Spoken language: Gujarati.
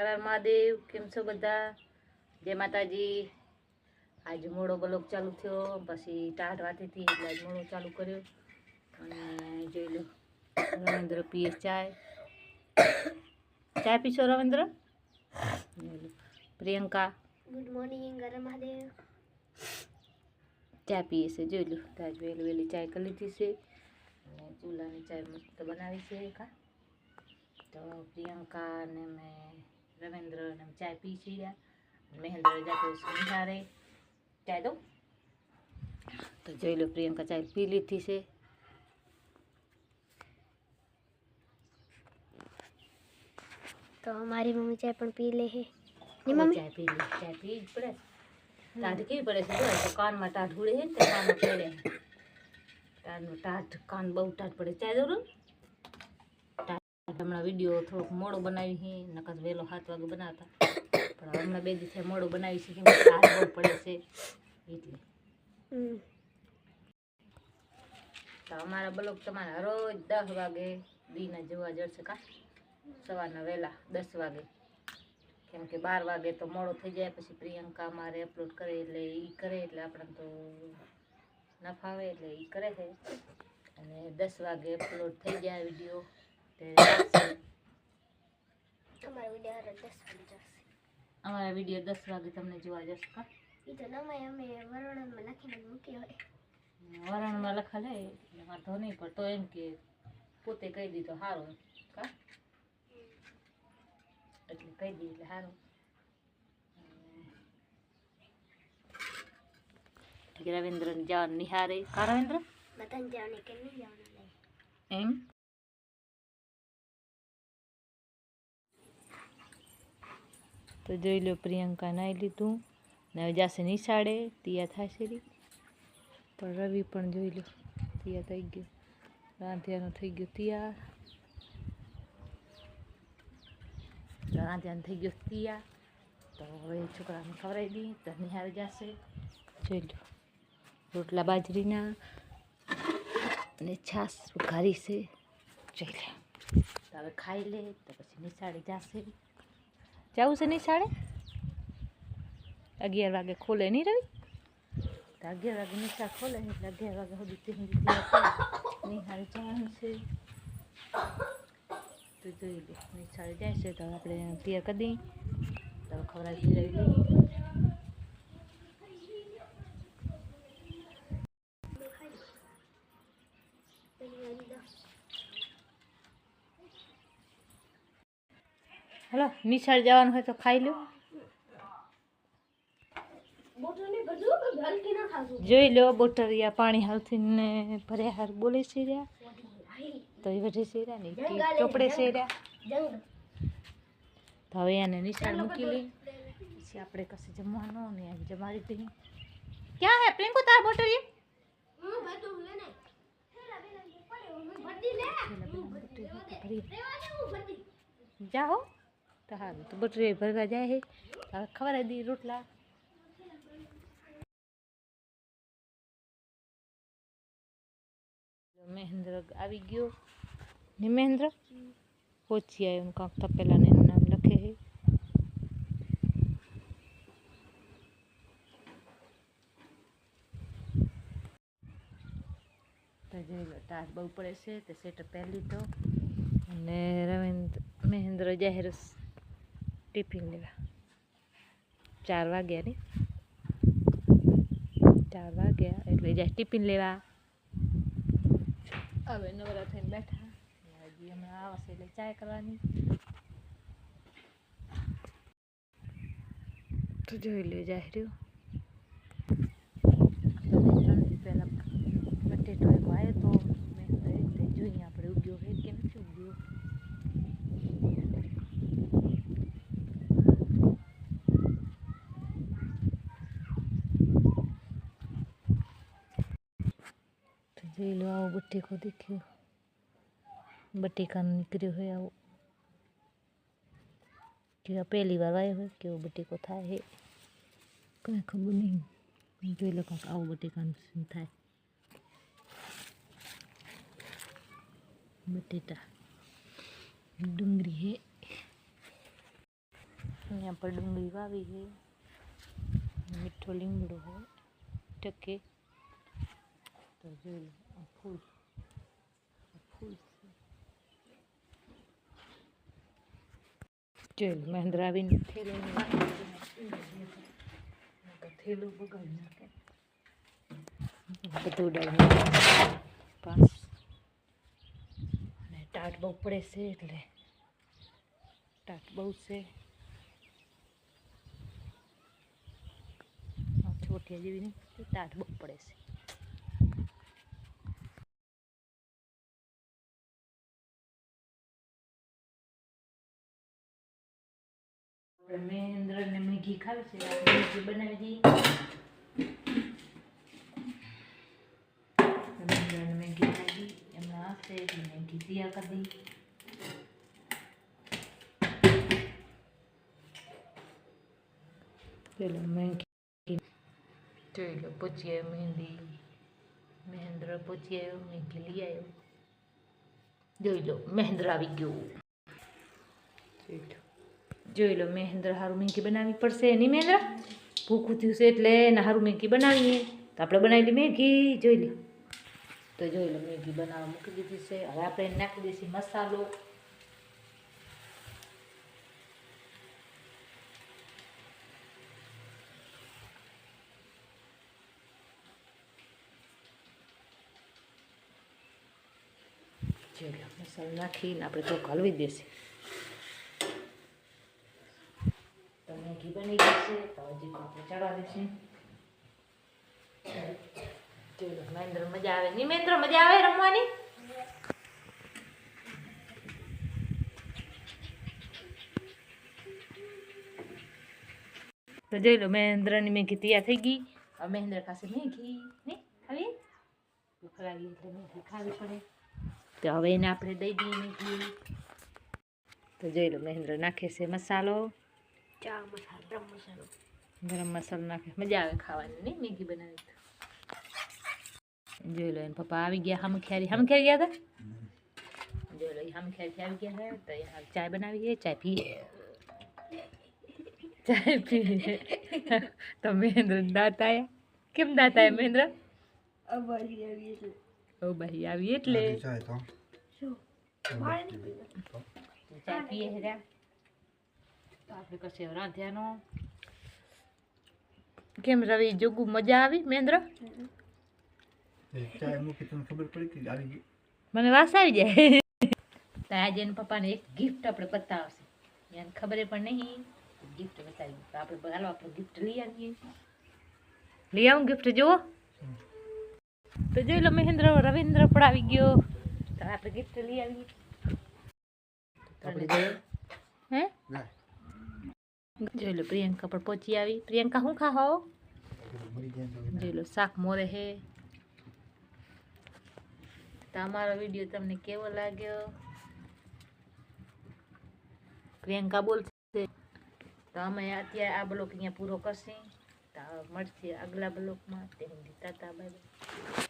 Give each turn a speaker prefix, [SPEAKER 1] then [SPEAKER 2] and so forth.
[SPEAKER 1] હર હર મહાદેવ કેમ છો બધા? જય માતાજી. આજ મોડો બ્લોક ચાલુ થયો પછી ટાઢ વાતીથી એટલે આજ મોડો ચાલુ કર્યો. અને જોઈ લો રવિન્દ્ર પીએ ચાય. ચાય પીશો રવિન્દ્ર? જોઈ લો. પ્રિયંકા.
[SPEAKER 2] ગુડ મોર્નિંગ ગરમ મહાદેવ.
[SPEAKER 1] ચા પીએ છે જોઈ લો. તો આજ વહેલી વહેલી ચાય કરી લીધી છે. અને ચૂલાની ચાય મસ્ત બનાવી છે કા તો પ્રિયંકા ને મેં રવિન્દ્ર ને અમે ચાય પી છીએ મહેન્દ્ર જાતો નિહારે ચાય દઉં તો જોઈ લો પ્રિયંકા ચાય પી લીધી છે
[SPEAKER 2] તો મારી મમ્મી ચાય પણ પી લે હે ની
[SPEAKER 1] હવે
[SPEAKER 2] મમ્મી
[SPEAKER 1] ચાય પી લી ચાય પી જ પડે ટાઢ કેવી પડે છે જો તો કાનમાં ટાઢ ઉડે છે ને તો કાનમાં પડે ટાઢનું ટાઢ કાન બહુ ટાઢ પડે ચાય દઉં રોજ? ટાઢ હમણાં વીડિયો થોડોક મોડો બનાવી છે નકર વહેલો સાત વાગે બનાવતા. પણ હમણાં બે દિવસે મોડો બનાવી છે બહુ પડે છે એટલે. તો અમારા બ્લોગ તમારા રોજ દસ વાગે દીના જોવા જશે કા? સવારના વહેલા દસ વાગે. કેમ કે બાર વાગે તો મોડો થઈ જાય પછી પ્રિયંકા અમારે અપલોડ કરે એટલે એ કરે એટલે આપણને તો ના ફાવે એટલે એ કરે છે. અને દસ વાગે અપલોડ થઈ જાય વીડિયો.
[SPEAKER 2] અમારો વીડિયો હારો દસ વાગે જશે.
[SPEAKER 1] અમારા વીડિયો દસ વાગે તમને જોવા જશે કા?
[SPEAKER 2] એ તો નમાય અમે વરણમાં લખીને મૂક્યો હોય.
[SPEAKER 1] વરણમાં લખાલે એટલે વાંધો નહીં પણ તો એમ કે પોતે કહી દીધો સારું કા? એટલે કહી દી એટલે સારું રવિન્દ્ર જવાનું નિહારે. કા રવિન્દ્ર?
[SPEAKER 2] બધાને જવાની કે નહીં જવાનું? લઈ
[SPEAKER 1] એમ? તો જોઈ લો પ્રિયંકા નાહી લીધું ને હવે જશે નિશાળે તૈયાર થશે રી. તો રવિ પણ જોઈ લો તૈયાર થઈ ગયો. રાંધિયાનું થઈ ગયું તૈયાર રાંધિયાનું થઈ ગયું તૈયાર તો હવે છોકરાને ખવડાવી દઈ તો નિહાર જશે. જોઈ લો, રોટલા બાજરીના અને છાશ ઘારી છે. જોઈ લે. તો હવે ખાઈ લે, તો પછી નિશાળે જશે. જવું છે નહીં શાળે? અગિયાર વાગે ખોલે નહીં રવિ? તો અગિયાર વાગે નિશા ખોલે એટલે અગિયાર વાગે સુધી તેની નિહાળે જવાનું છે. તો જોઈ લે, નિશાળે જાય છે, તો આપણે તૈયાર કરી દઈએ. તો ખવડાવી પીવડાવી લઈએ. હલો નિશાળ જવાનું હોય તો ખાઈ લો જોઈ લો બોટરિયા પાણી હાલથી ને ભર્યા હાર બોલે છે રહ્યા. તો એ બધે છે રહ્યા ને ચોપડે છે રહ્યા. તો હવે એને નિશાળ મૂકી લઈ પછી આપણે કશે જમવાનું ને એમ જમાડી દઈએ. ક્યાં હે પ્રિયંકો તાર બોટરિયા જાઓ. તો હારું તો બટરી ભરવા જાય હે. હવે ખવડાવી દી રોટલા. મહેન્દ્ર આવી ગયો. ને મહેન્દ્ર? પહોંચી આવ્યો એમ કાંક તપેલાને એનું નામ લખે તો જોઈ લો, તાર બહુ પડે છે, તે સ્વેટર પહેરી લીધો. અને રવિન્દ્ર, મહેન્દ્ર જાહેર ટિફિન લેવા. ચાર વાગ્યા ને? ચાર વાગ્યા એટલે જાય ટિફિન લેવા. હવે નવરા થઈને બેઠા. હજી હમણાં આવશે એટલે ચાય કરવાની. તો જોઈ લો જાહેર્યું પહેલાં બટેટો એક આવ્યો તો મેં તો એ રીતે જોઈએ આપણે ઉગ્યો હોય કે નથી ઉગ્યો તો જોઈ લો આવો બટેકો દેખ્યો બટેકાનો નીકળ્યો હોય આવો કેવા પહેલી વાર આવ્યો હોય કેવો બટેકો થાય હે કંઈ ખબર નહીં જોઈ લો કાંક આવો બટેકાનું સીન થાય બટેટા ડુંગળી હે અહીંયા પર ડુંગળી વાવી છે મીઠો લીમડો હોય ટકે તો જોઈ લો આ ફૂલ ફૂલ છે જોઈ લો મહેન્દ્ર આવીને થેલો થેલો બગાડી નાખે. બધું ઉડાડી પાસ. અને ટાટ બહુ પડે છે એટલે ટાટ બહુ છે. છોટિયા જેવી નથી, ટાટ બહુ પડે છે. મહેન્દ્રને મેગી ખાવી છે મેગી બનાવી દઈએ. મહેન્દ્રને મેગી ખાધી એમના હાથે એટલે મેગી તૈયાર કરી જોઈ લો પૂછી આવ્યો મહેંદી. મહેન્દ્ર પૂછી આવ્યો, મેગી લઈ આવ્યો. જોઈ લો મહેન્દ્ર આવી ગયો. જોઈ લો મહેન્દ્ર હારું મેગી બનાવવી પડશે. નહીં મહેન્દ્ર ભૂખું થયું છે એટલે એને હારું મેગી બનાવીએ. તો આપણે બનાવેલી મેગી, જોઈ લો. તો જોઈ લો, મેગી બનાવવા મૂકી દીધી છે. હવે આપણે એને નાખી દઈશું મસાલો. જોઈ લો, મસાલો નાખીને આપણે તો હલવી દેશે. તો બની ગઈ છે તો હજી આપણે ચડવા દેશે જોઈ લો, મહેન્દ્ર મજા આવે. નહીં મહેન્દ્ર, મજા આવે રમવાની? તો જોઈ લો, મહેન્દ્રની મેગી તૈયાર થઈ ગઈ. હવે મહેન્દ્ર પાસે મેગી, ને? ખાવી? ભૂખ એટલે મેગી ખાવી પડે. તો હવે એને આપણે દઈ દઈએ મેગી. તો જોઈ લો, મહેન્દ્ર નાખે છે મસાલો.
[SPEAKER 2] ચા મસાલો ગરમ મસાલો.
[SPEAKER 1] ગરમ મસાલો નાખે. મજા આવે ખાવાની નહીં મેગી બનાવી તો. જોઈ લો એને પપ્પા આવી ગયા હમખ્યારી. હમખ્યારી ગયા હતા? જોઈ લો હમખ્યારી આવી ગયા હે તો यहाँ ચાય બનાવીએ ચાય પીએ. ચાય પીએ. તો મહેન્દ્ર દાંત આયા? કેમ દાંત આયા મહેન્દ્ર?
[SPEAKER 2] અવાજી આવી છે
[SPEAKER 1] ઓ ભાઈ આવી એટલે.
[SPEAKER 3] ચાય તો.
[SPEAKER 2] શું? પાણી નહીં પીવું
[SPEAKER 1] ચાય પીએ હેરા તો આપણે કશે રાંધ્યાનો. કેમ રવિ જોગુ મજા આવી મહેન્દ્ર
[SPEAKER 3] એ ચાય મૂકી તમને ખબર પડી કે આવી ગઈ?
[SPEAKER 1] મને વાસ આવી જાય. તો આજે એના પપ્પાને એક ગિફ્ટ આપણે બતાવશે. એને ખબર પણ નહીં. ગિફ્ટ બતાવી તો આપણે હાલો આપણે ગિફ્ટ લઈ આવીએ. લઈ આવું ગિફ્ટ જુઓ. તો જોઈ લો મહેન્દ્ર રવિન્દ્ર પણ આવી ગયો. તો આપણે ગિફ્ટ લઈ આવીએ.
[SPEAKER 3] આપણે જોઈએ
[SPEAKER 1] હે?
[SPEAKER 3] ના.
[SPEAKER 1] જોઈ લો પ્રિયંકા પણ પહોંચી આવી. પ્રિયંકા, શું
[SPEAKER 3] ખા હો?
[SPEAKER 1] જોઈ લો, શાક મોરે હે. તો અમારો વીડિયો તમને કેવો લાગ્યો? પ્રિયંકા બોલશે. તો અમે અત્યારે આ બ્લોક અહીંયા પૂરો કરશે. તો મળશે આગલા બ્લોકમાં. તે ટાટા બાય બાય